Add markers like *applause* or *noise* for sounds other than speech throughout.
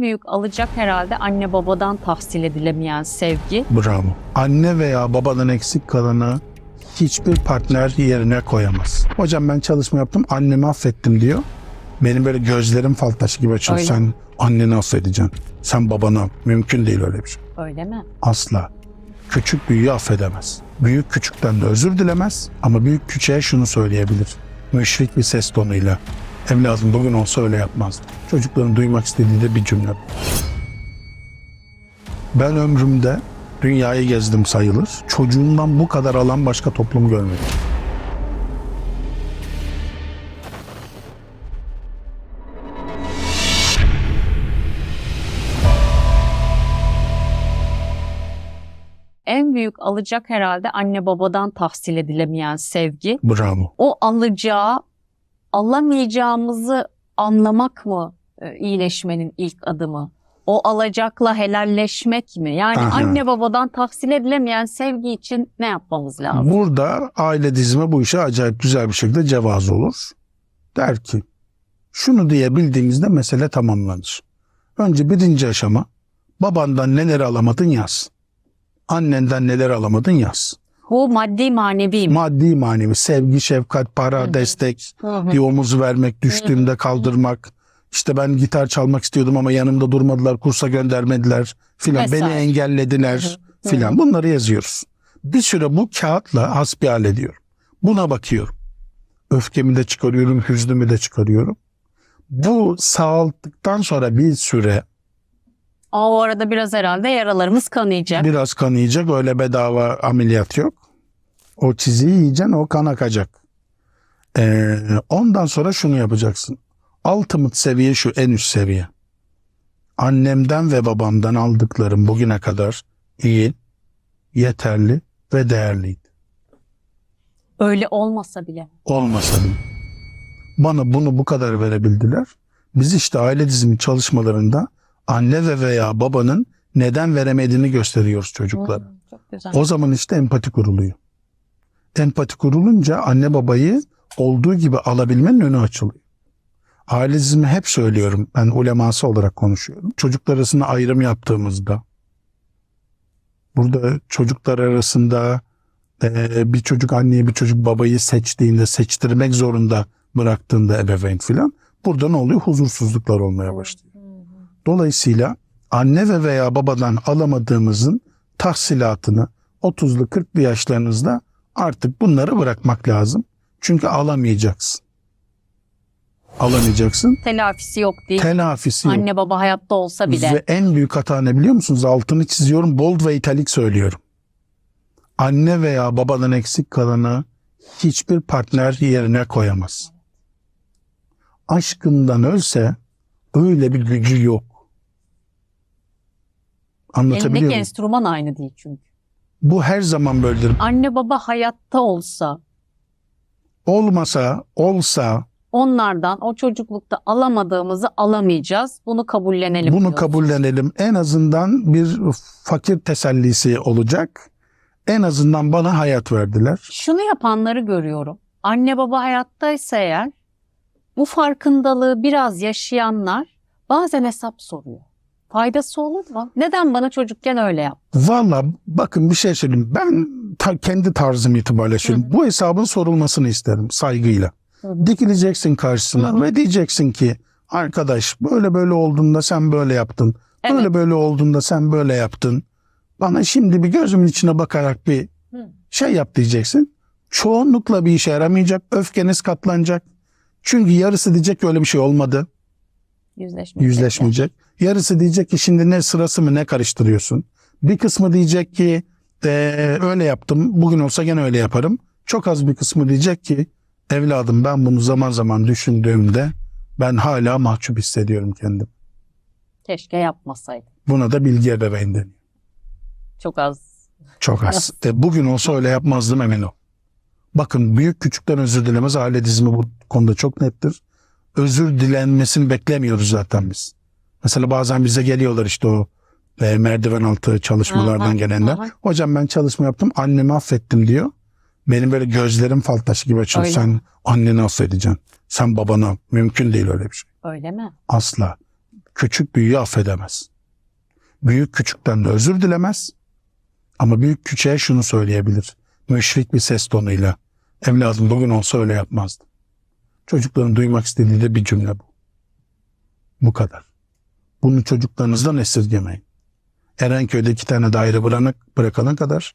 En büyük alacak herhalde anne babadan tahsil edilemeyen sevgi. Bravo. Anne veya babadan eksik kalanı hiçbir partner yerine koyamaz. Hocam ben çalışma yaptım, annemi affettim diyor. Benim böyle gözlerim fal taşı gibi açılıyor. Öyle. Sen anneni affedeceksin. Sen babanı. Mümkün değil öyle bir şey. Öyle mi? Asla. Küçük büyüğü affedemez. Büyük küçükten de özür dilemez ama büyük küçüğe şunu söyleyebilir. Müşrik bir ses tonuyla. Evladım bugün olsa öyle yapmazdı. Çocukların duymak istediği de bir cümle. Ben ömrümde dünyayı gezdim sayılır. Çocuğundan bu kadar alan başka toplum görmedim. En büyük alacak herhalde anne babadan tahsil edilemeyen sevgi. Bravo. O alacağı, alamayacağımızı anlamak mı e, iyileşmenin ilk adımı? O alacakla helalleşmek mi? Yani Aha. anne babadan tahsil edilemeyen sevgi için ne yapmamız lazım? Burada aile dizimi bu işe acayip güzel bir şekilde cevaz olur. Der ki şunu diyebildiğimizde mesele tamamlanır. Önce birinci aşama babandan neler alamadın yaz. Annenden neler alamadın yaz. Bu maddi manevi mi? Maddi manevi sevgi, şefkat, para, Hı hı. destek, Hı hı. bir omuz vermek, düştüğümde kaldırmak. İşte ben gitar çalmak istiyordum ama yanımda durmadılar, kursa göndermediler filan. Beni engellediler filan. Bunları yazıyoruz. Bir süre bu kağıtla hasbihal ediyorum. Buna bakıyorum. Öfkemi de çıkarıyorum, hüznümü de çıkarıyorum. Bu sağalttıktan sonra bir süre Aa, o arada biraz herhalde yaralarımız kanayacak. biraz kanayacak. Öyle bedava ameliyat yok. O çiziyi yiyeceksin, o kan akacak. Ee, ondan sonra şunu yapacaksın. Ultimate seviye şu en üst seviye. Annemden ve babamdan aldıklarım bugüne kadar iyi, yeterli ve değerliydi. Öyle olmasa bile. olmasa bile. Bana bunu bu kadar verebildiler. Biz işte aile dizimi çalışmalarında anne ve veya babanın neden veremediğini gösteriyoruz çocuklara. Güzel. O zaman işte empati kuruluyor. Empati kurulunca anne babayı olduğu gibi alabilmenin önü açılıyor. Aile dizimi hep söylüyorum. Ben uleması olarak konuşuyorum. Çocuklar arasında ayrım yaptığımızda burada çocuklar arasında eee, bir çocuk anneyi bir çocuk babayı seçtiğinde seçtirmek zorunda bıraktığında ebeveyn filan burada ne oluyor? Huzursuzluklar olmaya başlıyor. Dolayısıyla anne ve veya babadan alamadığımızın tahsilatını 30'lu 40'lı yaşlarınızda artık bunları bırakmak lazım. Çünkü alamayacaksın. Alamayacaksın. Telafisi yok değil. Telafisi yok. Anne baba hayatta olsa bile. Ve en büyük hata ne biliyor musunuz? Altını çiziyorum. Bold ve italik söylüyorum. Anne veya babadan eksik kalanı hiçbir partner yerine koyamaz. Aşkından ölse öyle bir gücü yok. Anlatabiliyor Elindeki muyum? enstrüman aynı değil çünkü. Bu her zaman böyledir. Anne baba hayatta olsa Olmasa, olsa onlardan o çocuklukta alamadığımızı alamayacağız. Bunu kabullenelim. bunu diyoruz. kabullenelim. En azından bir fakir tesellisi olacak. En azından bana hayat verdiler. Şunu yapanları görüyorum. Anne baba hayattaysa eğer bu farkındalığı biraz yaşayanlar bazen hesap soruyor. Faydası olur mu? Neden bana çocukken öyle yap? Valla bakın bir şey söyleyeyim. Ben ta- kendi tarzım itibariyle söyleyeyim. Bu hesabın sorulmasını isterim saygıyla. Hı hı. Dikileceksin karşısına Hı hı. ve diyeceksin ki arkadaş böyle böyle olduğunda sen böyle yaptın. Evet. Böyle böyle olduğunda sen böyle yaptın. Bana şimdi bir gözümün içine bakarak bir Hı. şey yap diyeceksin. Çoğunlukla bir işe yaramayacak. Öfkeniz katlanacak. Çünkü yarısı diyecek ki öyle bir şey olmadı. Yüzleşmeyecek. Yüzleşmeyecek. Yarısı diyecek ki şimdi ne sırası mı ne karıştırıyorsun. Bir kısmı diyecek ki "Ee, öyle yaptım bugün olsa gene öyle yaparım. Çok az bir kısmı diyecek ki evladım ben bunu zaman zaman düşündüğümde ben hala mahcup hissediyorum kendim. Keşke yapmasaydım. Buna da bilgi ebeveyn deniyor. Çok az. Çok az. *laughs* E, bugün olsa öyle yapmazdım emin ol. Bakın büyük küçükten özür dilemez aile dizimi bu konuda çok nettir. Özür dilenmesini beklemiyoruz zaten biz. Mesela bazen bize geliyorlar işte o e, merdiven altı çalışmalardan Aha, gelenler. aha. Hocam ben çalışma yaptım annemi affettim diyor. Benim böyle gözlerim fal taşı gibi açılıyor. Öyle. Sen anneni affedeceksin. Sen babana mümkün değil öyle bir şey. Öyle mi? Asla. küçük büyüğü affedemez. Büyük küçükten de özür dilemez. Ama büyük küçüğe şunu söyleyebilir. Müşrik bir ses tonuyla. Evladım bugün olsa öyle yapmazdım. Çocukların duymak istediği de bir cümle bu. Bu kadar. Bunu çocuklarınızdan esirgemeyin. Erenköy'de iki tane daire bırakana, bırakana kadar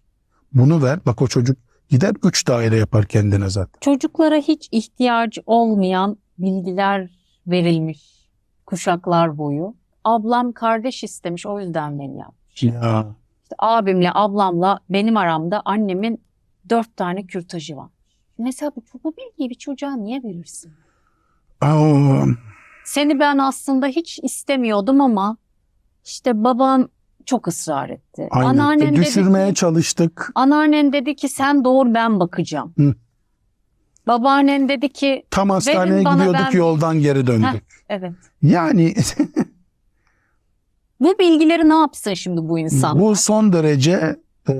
bunu ver. Bak o çocuk gider üç daire yapar kendine zaten. Çocuklara hiç ihtiyacı olmayan bilgiler verilmiş kuşaklar boyu. Ablam kardeş istemiş o yüzden beni yapmış. Ya İşte abimle ablamla benim aramda annemin dört tane kürtajı var. Mesela bu, bu bilgiyi bir çocuğa niye verirsin? aa, Seni ben aslında hiç istemiyordum ama işte baban çok ısrar etti. aynen. Anneannem düşürmeye dedi ki, çalıştık. anneannen dedi ki sen doğur ben bakacağım. Hı. Babaannen dedi ki Tam hastaneye bana, gidiyorduk ben- yoldan geri döndük. Heh. evet. Yani *laughs* Bu bilgileri ne yapsın şimdi bu insan? bu son derece e,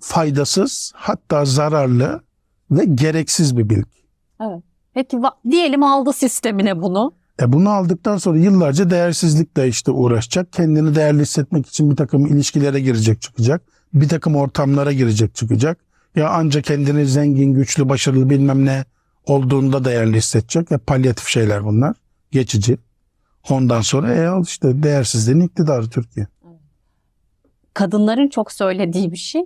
faydasız hatta zararlı ve gereksiz bir bilgi. Peki va- diyelim aldı sistemine bunu. E bunu aldıktan sonra yıllarca değersizlikle işte uğraşacak. Kendini değerli hissetmek için bir takım ilişkilere girecek çıkacak. Bir takım ortamlara girecek çıkacak. Ya ancak kendini zengin, güçlü, başarılı bilmem ne olduğunda değerli hissedecek. Ya palyatif şeyler bunlar. Geçici. Ondan sonra e al işte değersizliğin iktidarı Türkiye. Kadınların çok söylediği bir şey.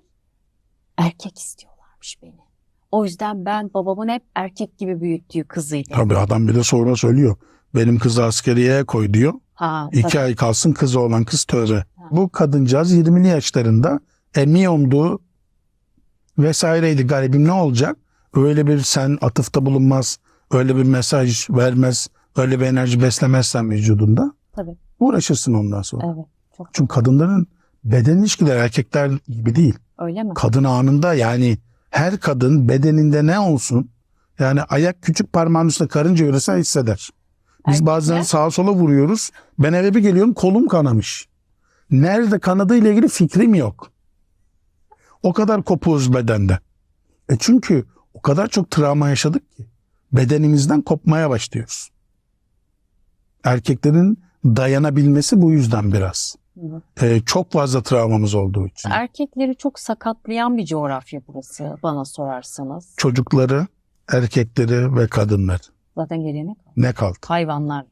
Erkek istiyorlarmış beni. O yüzden ben babamın hep erkek gibi büyüttüğü kızıydı. Tabii adam bir de sonra söylüyor. Benim kızı askeriyeye koy diyor. Ha, İki tabii. ay kalsın kızı olan kız tövbe. Bu kadıncağız 20'li yaşlarında emiyomdu vesaireydi garibim ne olacak? Öyle bir sen atıfta bulunmaz, öyle bir mesaj vermez, öyle bir enerji beslemezsen vücudunda Tabii. uğraşırsın ondan sonra. Evet. Çok Çünkü kadınların beden ilişkileri erkekler gibi değil. öyle mi? Kadın anında yani her kadın bedeninde ne olsun yani ayak küçük parmağın üstüne karınca yürüse hisseder. Biz bazen sağa sola vuruyoruz. Ben eve bir geliyorum kolum kanamış. Nerede kanadığı ile ilgili fikrim yok. O kadar kopuğuz bedende. E çünkü o kadar çok travma yaşadık ki bedenimizden kopmaya başlıyoruz. Erkeklerin dayanabilmesi bu yüzden biraz. E, çok fazla travmamız olduğu için. Erkekleri çok sakatlayan bir coğrafya burası bana sorarsanız. Çocukları, erkekleri ve kadınları. Zaten geriye ne kaldı? Ne kaldı? Hayvanlar.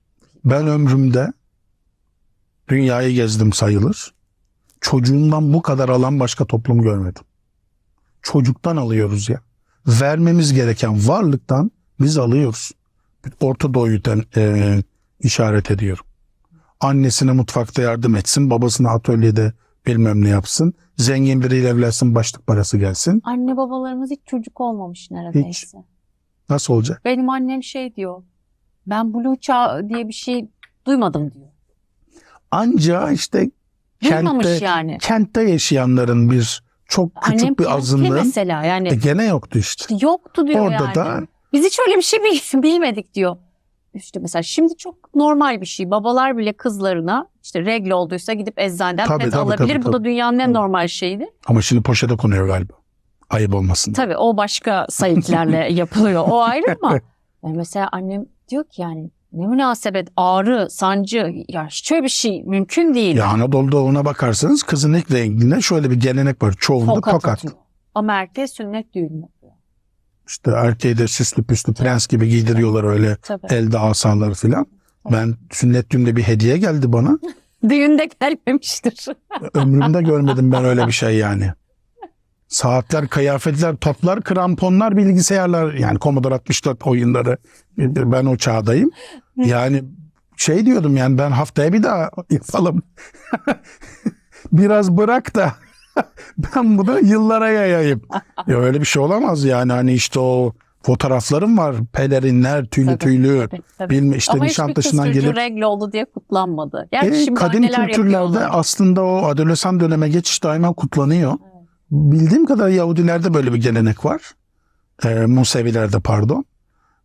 Ben ömrümde dünyayı gezdim sayılır. Çocuğundan bu kadar alan başka toplum görmedim. Çocuktan alıyoruz ya. Vermemiz gereken varlıktan biz alıyoruz. Orta Doğu'yu e, işaret ediyorum. Annesine mutfakta yardım etsin, babasına atölyede bilmem ne yapsın. Zengin biriyle evlensin, başlık parası gelsin. Anne babalarımız hiç çocuk olmamış neredeyse. Nasıl olacak? Benim annem şey diyor. Ben Blue Çağ diye bir şey duymadım diyor. Anca işte Duymamış kentte, yani. kentte yaşayanların bir çok küçük Annem bir azınlığın mesela yani E gene yoktu işte. yoktu diyor Orada yani. da Biz hiç öyle bir şey bil- *laughs* bilmedik diyor. İşte mesela şimdi çok normal bir şey. Babalar bile kızlarına işte regl olduysa gidip eczaneden Tabii, pet tabii, alabilir. tabii, Bu da tabii. dünyanın en Tabii. normal şeyidir. ama şimdi poşete konuyor galiba. Ayıp olmasın. diye. Tabii o başka sayıklarla *laughs* yapılıyor. O ayrı ama yani mesela annem diyor ki yani ne münasebet ağrı, sancı ya hiç öyle bir şey mümkün değil. Ya Anadolu'da ona bakarsanız kızın ilk renginde şöyle bir gelenek var. Çoğunda tokat, tokat. Ama erkeğe sünnet düğünü. İşte erkeği de süslü püslü prens gibi giydiriyorlar öyle Tabii. elde asaları filan. Ben sünnet düğünde bir hediye geldi bana. *laughs* Düğünde gelmemiştir. *laughs* Ömrümde görmedim ben öyle bir şey yani. Saatler, kıyafetler, toplar, kramponlar, bilgisayarlar yani Commodore 64 oyunları. Ben o çağdayım. Yani şey diyordum yani ben haftaya bir daha yapalım. *laughs* Biraz bırak da *laughs* ben bunu yıllara yayayım. ya öyle bir şey olamaz yani hani işte o fotoğraflarım var. Pelerinler, tüylü Tabii, tüylü. Tabii, tabii. Bilme işte Ama Nişantaşı'ndan gelip regl oldu diye kutlanmadı. Gerçi e, şimdi kadın anneler kültürlerde aslında o adolesan döneme geçiş daima kutlanıyor. Bildiğim kadar Yahudilerde böyle bir gelenek var. E, Musevilerde pardon.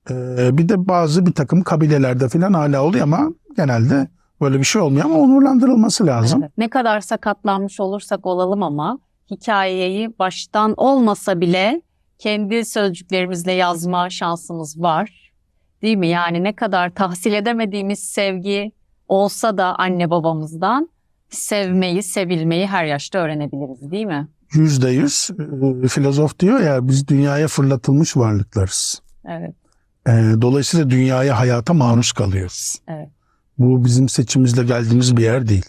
E, bir de bazı bir takım kabilelerde falan hala oluyor ama genelde böyle bir şey olmuyor ama onurlandırılması lazım. Evet. Ne kadar sakatlanmış olursak olalım ama hikayeyi baştan olmasa bile kendi sözcüklerimizle yazma şansımız var. Değil mi? Yani ne kadar tahsil edemediğimiz sevgi olsa da anne babamızdan sevmeyi, sevilmeyi her yaşta öğrenebiliriz değil mi? Yüzde yüz e, filozof diyor ya biz dünyaya fırlatılmış varlıklarız. Evet, E, dolayısıyla dünyaya hayata maruz kalıyoruz. evet. Bu bizim seçimimizle geldiğimiz bir yer değil.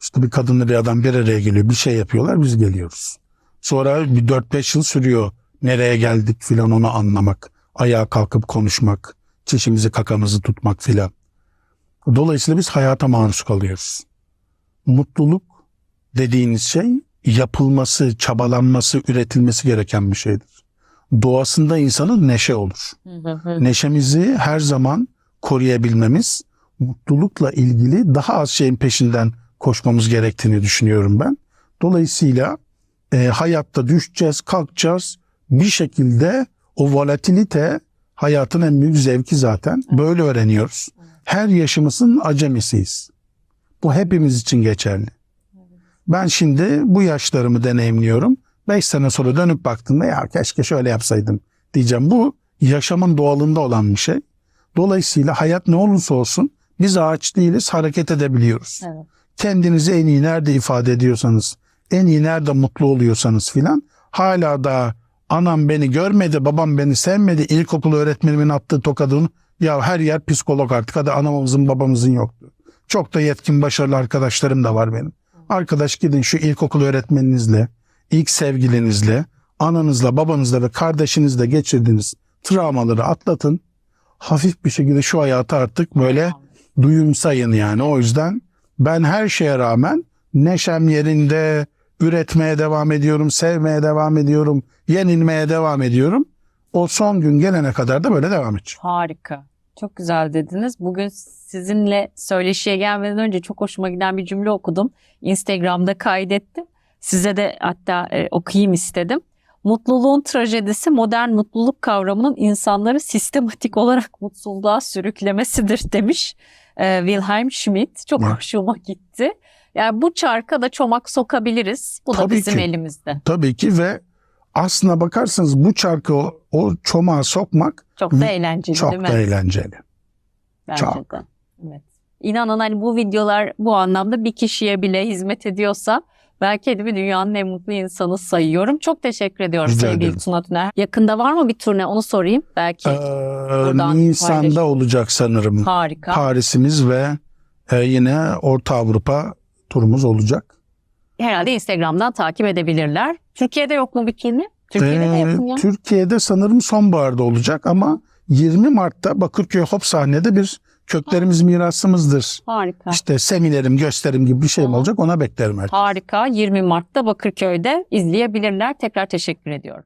İşte bir kadınla bir adam bir araya geliyor bir şey yapıyorlar biz geliyoruz. Sonra bir 4-5 yıl sürüyor nereye geldik filan onu anlamak. Ayağa kalkıp konuşmak, çişimizi kakamızı tutmak filan. Dolayısıyla biz hayata maruz kalıyoruz. Mutluluk dediğiniz şey yapılması, çabalanması, üretilmesi gereken bir şeydir. Doğasında insanın neşe olur. Neşemizi her zaman koruyabilmemiz, mutlulukla ilgili daha az şeyin peşinden koşmamız gerektiğini düşünüyorum ben. Dolayısıyla e, hayatta düşeceğiz, kalkacağız. Bir şekilde o volatilite hayatın en büyük zevki zaten. Böyle öğreniyoruz. Her yaşımızın acemisiyiz. Bu hepimiz için geçerli. Ben şimdi bu yaşlarımı deneyimliyorum. 5 sene sonra dönüp baktığımda ya keşke şöyle yapsaydım diyeceğim. Bu yaşamın doğalında olan bir şey. Dolayısıyla hayat ne olursa olsun biz ağaç değiliz hareket edebiliyoruz. Evet. Kendinizi en iyi nerede ifade ediyorsanız, en iyi nerede mutlu oluyorsanız filan hala da anam beni görmedi, babam beni sevmedi, ilkokul öğretmenimin attığı tokadını ya her yer psikolog artık hadi anamızın babamızın yoktu. Çok da yetkin başarılı arkadaşlarım da var benim. Arkadaş gidin şu ilkokul öğretmeninizle, ilk sevgilinizle, ananızla, babanızla ve kardeşinizle geçirdiğiniz travmaları atlatın. Hafif bir şekilde şu hayatı artık böyle duyumsayın yani. O yüzden ben her şeye rağmen neşem yerinde, üretmeye devam ediyorum, sevmeye devam ediyorum, yenilmeye devam ediyorum. O son gün gelene kadar da böyle devam edecek. Harika. Çok güzel dediniz. Bugün sizinle söyleşiye gelmeden önce çok hoşuma giden bir cümle okudum. Instagram'da kaydettim. Size de hatta e, okuyayım istedim. Mutluluğun trajedisi modern mutluluk kavramının insanları sistematik olarak mutsuzluğa sürüklemesidir demiş e, Wilhelm Schmidt. Çok Evet. hoşuma gitti. Yani bu çarka da çomak sokabiliriz. Bu da Tabii bizim ki. elimizde. Tabii ki ve aslına bakarsanız bu çarkı o, o çomağa sokmak Çok da eğlenceli çok değil mi? da eğlenceli. Bence Çok. de. Evet. İnanın hani bu videolar bu anlamda bir kişiye bile hizmet ediyorsa ben kendimi dünyanın en mutlu insanı sayıyorum. Çok teşekkür ediyorum Rica sevgili ederim. Tuna Tüner. Yakında var mı bir turne onu sorayım. Belki Ee, Nisan'da paylaşın. olacak sanırım. harika. Paris'imiz ve e, yine Orta Avrupa turumuz olacak. Herhalde Instagram'dan takip edebilirler. Türkiye'de yok mu bir turne? Türkiye'de de Ee, ya. Türkiye'de sanırım sonbaharda olacak ama 20 Mart'ta Bakırköy Hop sahnede bir köklerimiz mirasımızdır. Harika. İşte seminerim, gösterim gibi bir şey mi olacak ona beklerim herkes. Harika. 20 Mart'ta Bakırköy'de izleyebilirler. Tekrar teşekkür ediyorum.